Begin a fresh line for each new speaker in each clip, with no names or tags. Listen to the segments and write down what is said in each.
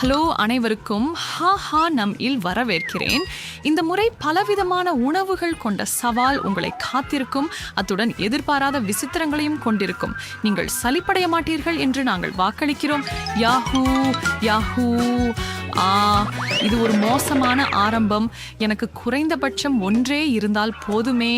Hello அனைவருக்கும் ஹா ஹா நம் இல் வரவேற்கிறேன். இந்த முறை பலவிதமான உணவுகள் கொண்ட சவால் உங்களை காத்திருக்கும் அத்துடன் எதிர்பாராத விசித்திரங்களையும் கொண்டிருக்கும். நீங்கள் சலிப்படைய மாட்டீர்கள் என்று நாங்கள் வாக்களிக்கிறோம். யாஹூ யாஹூ ஆ இது ஒரு மோசமான ஆரம்பம். எனக்கு குறைந்தபட்சம் ஒன்றே இருந்தால் போதுமே.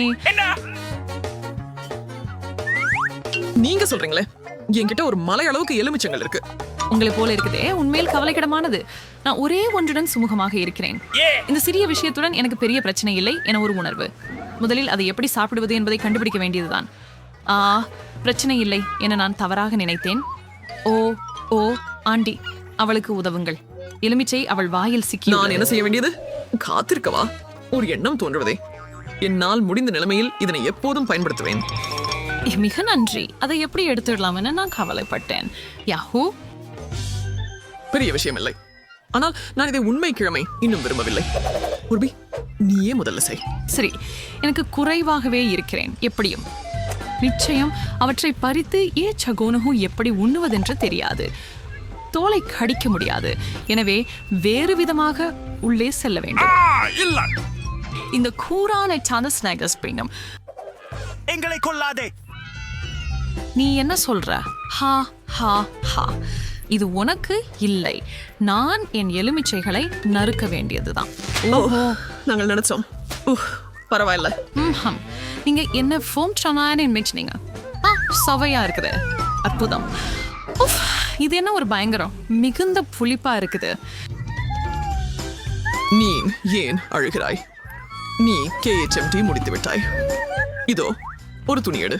நீங்க சொல்றீங்களே? என்கிட்ட ஒரு மலை அளவுக்கு எலுமிச்சங்கள் இருக்கு.
உங்களை போல இருக்குதே. உண்மையில் கவலைக்கிடமானது. நான் ஒரே ஒன்றுடன் சுமூகமாக இருக்கிறேன். இந்த சிறிய விஷயத்துடன் எனக்கு பெரிய பிரச்சனை இல்லை என ஒரு உணர்வு. முதலில் அதை எப்படி சாப்பிடுவது என்பதை கண்டுபிடிக்க வேண்டியதுதான். ஆ பிரச்சனை இல்லை என நான் தவறாக நினைத்தேன். ஓ ஓ ஆண்டி அவளுக்கு உதவுங்கள். எலுமிச்சை அவள் வாயில் சிக்கி
நான் என்ன செய்ய வேண்டியது? காத்திருக்கவா? ஒரு எண்ணம் தோன்றுவதே. என்னால் முடிந்த நிலைமையில் இதனை எப்போதும் பயன்படுத்துவேன்.
மிக நன்றி. அதை எப்படி எடுத்துடலாம் என நான் கவலைப்பட்டேன். யாஹூ
பெரிய விஷயம் இல்லை ஆனால் நான் இதை உண்மை கிழமை இன்னும் விரும்பவில்லை. உர்பி நீயே முதல்ல செய்.
சரி எனக்கு குறைவாகவே இருக்கிறேன். எப்படியும். நிச்சயம் அவற்றை பறித்து ஏ சகோனகு எப்படி உண்ணுவதென்று தெரியாது. தோலை கடிக்க முடியாது. எனவே வேறு விதமாக உள்ளே செல்ல வேண்டும்.
இல்ல.
இந்த கூரான சார்ந்த ஸ்நாகஸ் பிரிங்கம்
எங்களை கொல்லாதே.
நீ என்ன சொல்ற? ஹா ஹா ஹா. இது உனக்கு இல்லை. நான் என் எலுமிச்சைகளை நறுக்க வேண்டியதுதான்.
ஓஹோ. நாங்கள் நினைச்சோம். பரவாயில்ல.
ம்ஹம். நீங்க என்ன ஃபோம் சனான்னு மிச்சினீங்க ஆ சவையா இருக்குது. அற்புதம். இது என்ன ஒரு பயங்கரம்? மிகுந்த புளிப்பா இருக்குது.
நீ ஏன் அழுகிறாய்? நீ கேஎச்எம்டி முடித்து விட்டாய் இதோ ஒரு துணி எடு.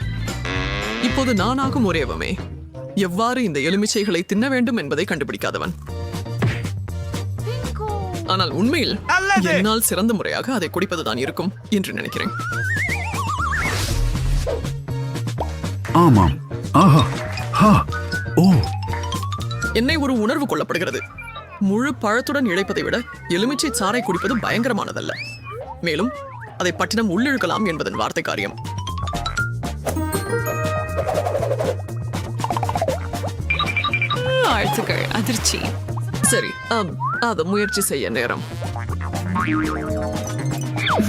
இப்போது நானாகும் ஒரேவமே எவ்வாறு இந்த எலுமிச்சைகளை தின்ன வேண்டும் என்பதை கண்டுபிடிக்காதவன். ஆனால் உண்மையில். என்னால் சிறந்த முறையாக அதை குடிப்பதுதான் இருக்கும் என்று நினைக்கிறேன்.
ஆமாம். ஆஹா. ஹா. ஓ.
என்னை ஒரு உணர்வு கொள்ளப்படுகிறது. முழு பழத்துடன் இழைப்பதை விட எலுமிச்சை சாறை குடிப்பது பயங்கரமானதல்ல. மேலும் அதை பட்டினம் உள்ளிழுக்கலாம் என்பதன் வார்த்தை காரியம்.
வாழ்த்துக்கள் அதிர்ச்சி.
சரி அதை முயற்சி செய்ய நேரம்.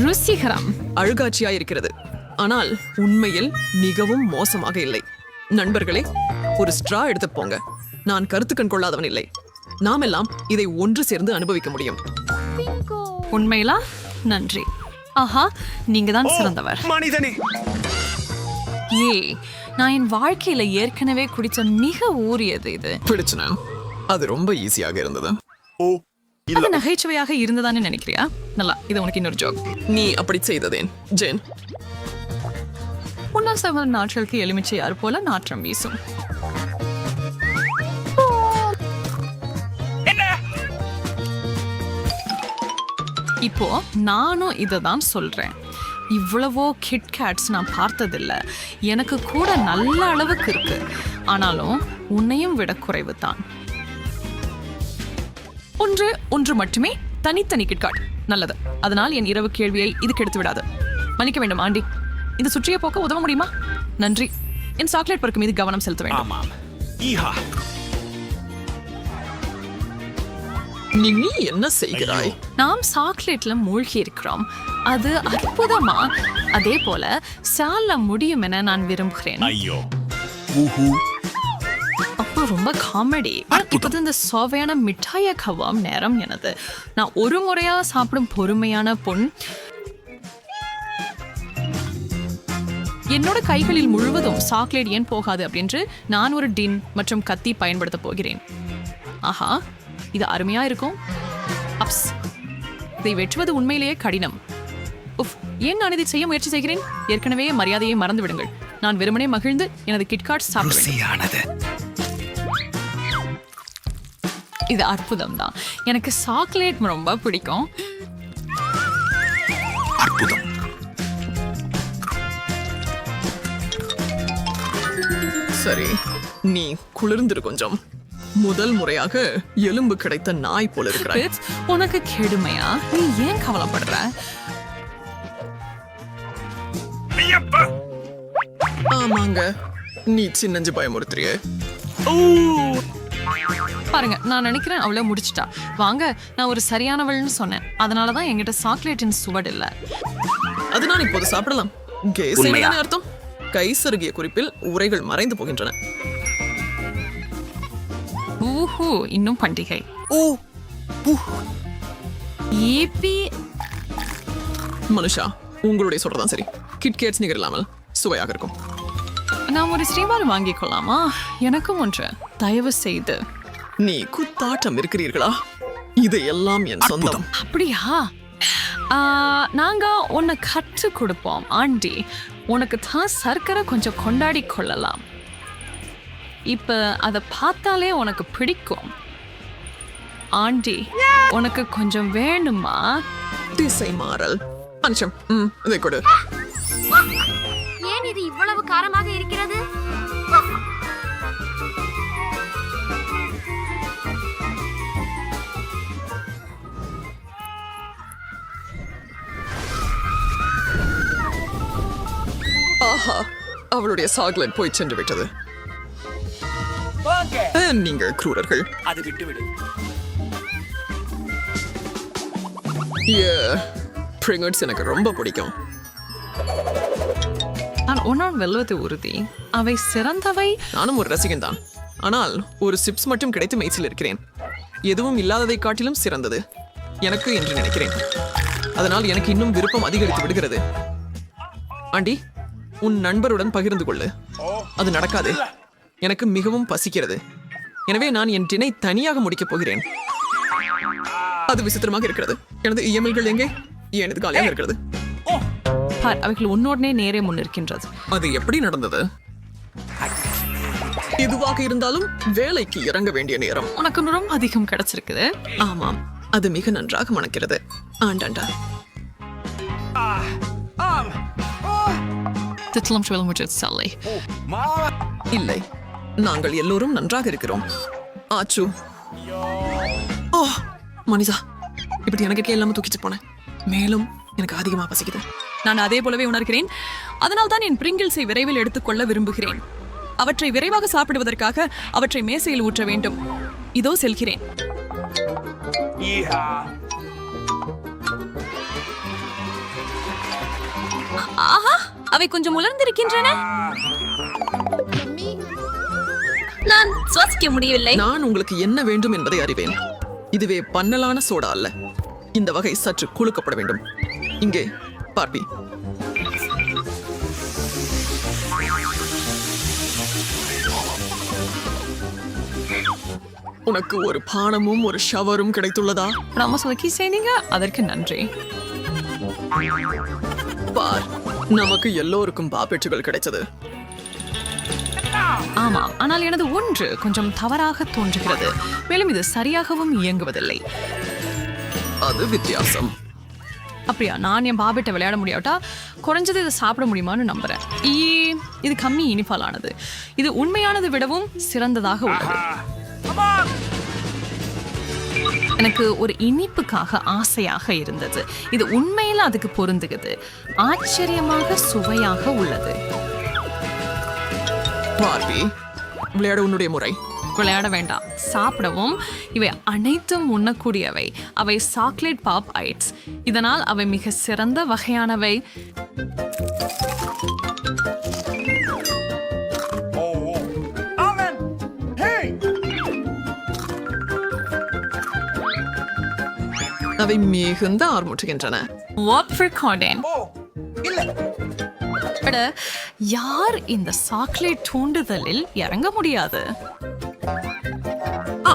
ருசிகரம்.
அழுகாட்சியா இருக்கிறது. ஆனால் உண்மையில் மிகவும் மோசமாக இல்லை. நண்பர்களே ஒரு ஸ்ட்ரா எடுத்து போங்க. நான் கருத்து கண் கொள்ளாதவன் இல்லை. நாமெல்லாம் இதை ஒன்று சேர்ந்து அனுபவிக்க முடியும்.
உண்மையிலா? நன்றி. ஆஹா நீங்க தான் சிறந்தவர்.
மனிதனே.
ஏ நான் என் வாழ்க்கையில ஏற்கனவே குடிச்ச மிக ஊறியது இது.
பிடிச்சுன? அது ரொம்ப ஈஸியாக இருந்தது.
ஓ
அது நகைச்சுவையாக இருந்ததான்னு நினைக்கிறியா? நல்லா இது உனக்கு இன்னொரு ஜோக்
நீ அப்படி செய்ததேன். ஜேன்.
உன்னாசவ நாட்களுக்கு எலுமிச்சை யார் போல நாற்றம் வீசும். இப்போ நானும் இதை தான் சொல்றேன். இவ்வளவோ கிட்கேட்ஸ் நான் பார்த்ததில்ல. எனக்கு கூட நல்ல அளவுக்கு இருக்கு. ஆனாலும் உன்னையும் விட குறைவு தான். ஒன்று ஒன்று மட்டுமே தனித்தனி கிட்காட் நல்லது. அதனால் என் இரவு கேள்வியை இதுக்கு எடுத்து விடாது. மன்னிக்க வேண்டும் ஆண்டி. இந்த சுற்றிய போக்க உதவ முடியுமா? நன்றி. என் சாக்லேட் பருக்கு மீது கவனம் செலுத்த வேண்டும்.
ஆமாம். ஈஹா.
நீ நீ என்ன செய்கிறாய்?
நாம் சாக்லேட்ல மூழ்கி இருக்கிறோம் அது அற்புதமா? அதே போல சால்ல முடியும் என நான் விரும்புகிறேன்.
ஐயோ.
ஊஹூ.
அப்போ ரொம்ப காமெடி. இப்போது இந்த சுவையான மிட்டாய கவாம் நேரம் எனது. நான் ஒரு முறையா சாப்பிடும் பொறுமையான பொன். என்னோட கைகளில் முழுவதும் சாக்லேட் ஏன் போகாது அப்படின்று நான் ஒரு டின் மற்றும் கத்தி பயன்படுத்த போகிறேன். ஆஹா இது அருமையா இருக்கும். அப்ஸ். இதை வெட்டுவது உண்மையிலேயே கடினம். ஏன் நான் இதை செய்ய முயற்சி செய்கிறேன்? ஏற்கனவே மரியாதையை மறந்து விடுங்கள் நான் வெறுமனே மகிழ்ந்து எனது கிட்காட் சாப்பிட வேண்டும்.
ருசியானது.
இது அற்புதம் தான் எனக்கு சாக்லேட் ரொம்ப பிடிக்கும்.
அற்புதம்.
சரி நீ குளிர்ந்திரு கொஞ்சம். முதல் முறையாக எலும்பு கிடைத்த நாய் போல இருக்கிறாய்.
உனக்கு கெடுமையா? நீ ஏன் கவலைப்படுற?
ஆமாங்க. நீ சின்னஞ்சு பயமுறுத்துறிய.
ஊ!
பாருங்க நான் நினைக்கிறேன் அவளை முடிச்சிட்டா. வாங்க நான் ஒரு சரியானவள்னு சொன்னேன். அதனால தான் என்கிட்ட சாக்லேட்டின் சுவடு இல்லை.
அது நான் இப்போது சாப்பிடலாம். கே
உண்மையா?
செய்வதானே அர்த்தம். கை சருகிய குறிப்பில் உரைகள் மறைந்து போகின்றன.
ஊஹூ இன்னும் பண்டிகை.
ஓ
ஏபி
மனுஷா உங்களுடைய சொல்றதான் சரி. கிட்கேட்ஸ் நிகர் இல்லாமல் சுவையாக இருக்கும்.
நான் ஒரு ஸ்ரீபால் வாங்கிக் கொள்ளாமா? எனக்கும் ஒன்று. தயவு செய்து.
நீ குத்தாட்டம் இருக்கிறீர்களா? இதையெல்லாம் என் சொந்தம்.
அப்படியா? ஆ, நாங்க உன்னை கற்று கொடுப்போம். ஆண்டி உனக்கு தான் சர்க்கரை கொஞ்சம் கொண்டாடி கொள்ளலாம். இப்ப அதை பார்த்தாலே உனக்கு பிடிக்கும். ஆண்டி உனக்கு கொஞ்சம் வேணுமா?
திசை மாறல். மனுஷம் ம் இதை கொடு. ஆஹா அவளுடைய சாக்லேட் போய் சென்று விட்டது. நீங்கள் குரூரர்கள்?
அது விட்டு விடு
ப்ரிங்கட்ஸ் எனக்கு ரொம்ப பிடிக்கும்.
நான் உன்னோட வெல்வது உறுதி. அவை சிறந்தவை.
நானும் ஒரு ரசிகன் தான் ஆனால் ஒரு சிப்ஸ் மட்டும் கிடைத்து மெய்சில் இருக்கிறேன். எதுவும் இல்லாததை காட்டிலும் சிறந்தது. எனக்கு என்று நினைக்கிறேன். அதனால் எனக்கு இன்னும் விருப்பம் அதிகரித்து விடுகிறது. ஆண்டி உன் நண்பருடன் பகிர்ந்து கொள்ளு. அது நடக்காது. எனக்கு மிகவும் பசிக்கிறது. எனவே நான் என் டினை தனியாக முடிக்கப் போகிறேன். அது விசித்திரமாக இருக்கிறது. எனது இஎம்எல்கள் எங்கே? எனது காலியாக இருக்கிறது.
பார் அவைகள் உன்னோடனே நேரே முன்னிருக்கின்றது
அது எப்படி நடந்தது? எதுவாக இருந்தாலும் வேலைக்கு இறங்க வேண்டிய நேரம்.
உனக்கு ரொம்ப அதிகம் கிடைச்சிருக்குது.
ஆமாம். அது மிக நன்றாக மணக்கிறது. ஆண்டாண்டா.
திட்லம் சொல்ல முடியாது சல்லை
மா
இல்லை. நாங்கள் எல்லோரும் நன்றாக இருக்கிறோம். ஆச்சு. ஓ மனிதா இப்படி எனக்கு இல்லாம தூக்கிட்டு போனேன். மேலும் எனக்கு அதிகமா பசிக்குது.
நான் அதே போலவே உணர்கிறேன். அதனால் தான் என் பிரிங்கிள்ஸை விரைவில் எடுத்துக்கொள்ள விரும்புகிறேன். அவற்றை விரைவாக சாப்பிடுவதற்காக அவற்றை மேசையில் ஊற்ற வேண்டும். இதோ செல்கிறேன்.
ஆஹா அவை கொஞ்சம் உலர்ந்திருக்கின்றன. நான் சுவாசிக்க முடியவில்லை.
நான் உங்களுக்கு என்ன வேண்டும் என்பதை அறிவேன். இதுவே பன்னலான சோடா அல்ல. இந்த வகை சற்று குலுக்கப்பட வேண்டும். இங்கே பார்ப்பி. உனக்கு ஒரு பானமும் ஒரு ஷவரும் கிடைத்துள்ளதா?
நம்ம சொல்லி செய்தீங்க அதற்கு நன்றி.
பார். நமக்கு எல்லோருக்கும் பாப்பெட்டுகள் கிடைச்சது.
ஆமாம் ஆனால் எனது ஒன்று கொஞ்சம் தவறாக தோன்றுகிறது. மேலும் இது சரியாகவும் இயங்குவதில்லை.
அது வித்தியாசம்.
அப்படியா நான் என் பாபெட்டை விளையாட முடியாட்டா குறைஞ்சது இதை சாப்பிட முடியுமான்னு நம்புறேன். ஈ இது கம்மி இனிப்பாலானது. இது உண்மையானது விடவும் சிறந்ததாக உள்ளது. எனக்கு ஒரு இனிப்புக்காக ஆசையாக இருந்தது. இது உண்மையில் அதுக்கு பொருந்துகிறது. ஆச்சரியமாக சுவையாக உள்ளது.
பார்ப்பி விளையாட உன்னுடைய முறை.
விளையாட வேண்டாம். சாப்பிடவும். இவை அனைத்தும் உண்ணக்கூடியவை. அவை சாக்லேட் பாப் ஐட்ஸ் இதனால் அவை மிக சிறந்த வகையானவை.
அவை மிகுந்த ஆர்முட்டுகின்றன
யார் இந்த சாக்லேட் தூண்டுதலில் இறங்க முடியாது?
ஆ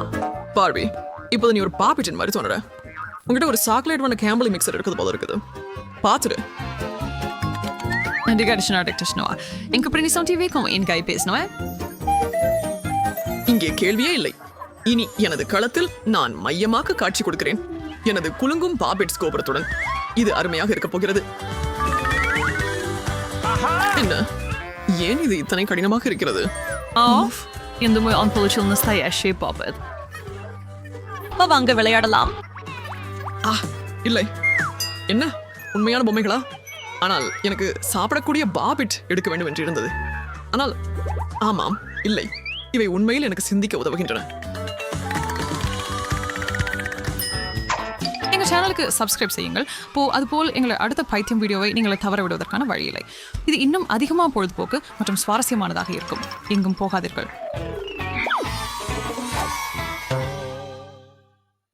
பார்பி இப்போது நீ ஒரு பாப்பிட்டன் மாதிரி தோணுற. உங்ககிட்ட ஒரு சாக்லேட் பண்ண கேம்பல் மிக்சர் இருக்குது போல இருக்குது. பார்த்துடு.
Obrigada, Dr. Em compreensão TV com Engai Pesnoé?
இங்கே கேள்வியே இல்லை. இனி எனது களத்தில் நான் மையமாக காட்சி கொடுக்கிறேன். எனது குலுங்கும் பாபெட்ஸ் கோபுரத்துடன் இது அருமையாக இருக்க போகிறது என்ன ஏன் இது இத்தனை கடினமாக இருக்கிறது
Of, இந்த மூ அன்பளிச்சில் настоящий puppet.
வாங்க விளையாடலாம்
ஆ இல்லை என்ன உண்மையான பொம்மைகளா ஆனால் எனக்கு சாப்பிடக்கூடிய பாபிட் எடுக்க வேண்டும் என்று இருந்தது ஆனால் ஆமாம் இல்லை இவை உண்மையில் எனக்கு சிந்திக்க உதவுகின்றன
எங்கள் சேனலுக்கு சப்ஸ்கிரைப் செய்யுங்கள் போ அதுபோல் எங்களை அடுத்த பைத்தியம் வீடியோவை நீங்களை தவற விடுவதற்கான வழியில்லை இது இன்னும் அதிகமாக பொழுதுபோக்கு மற்றும் சுவாரஸ்யமானதாக இருக்கும் எங்கும் போகாதீர்கள்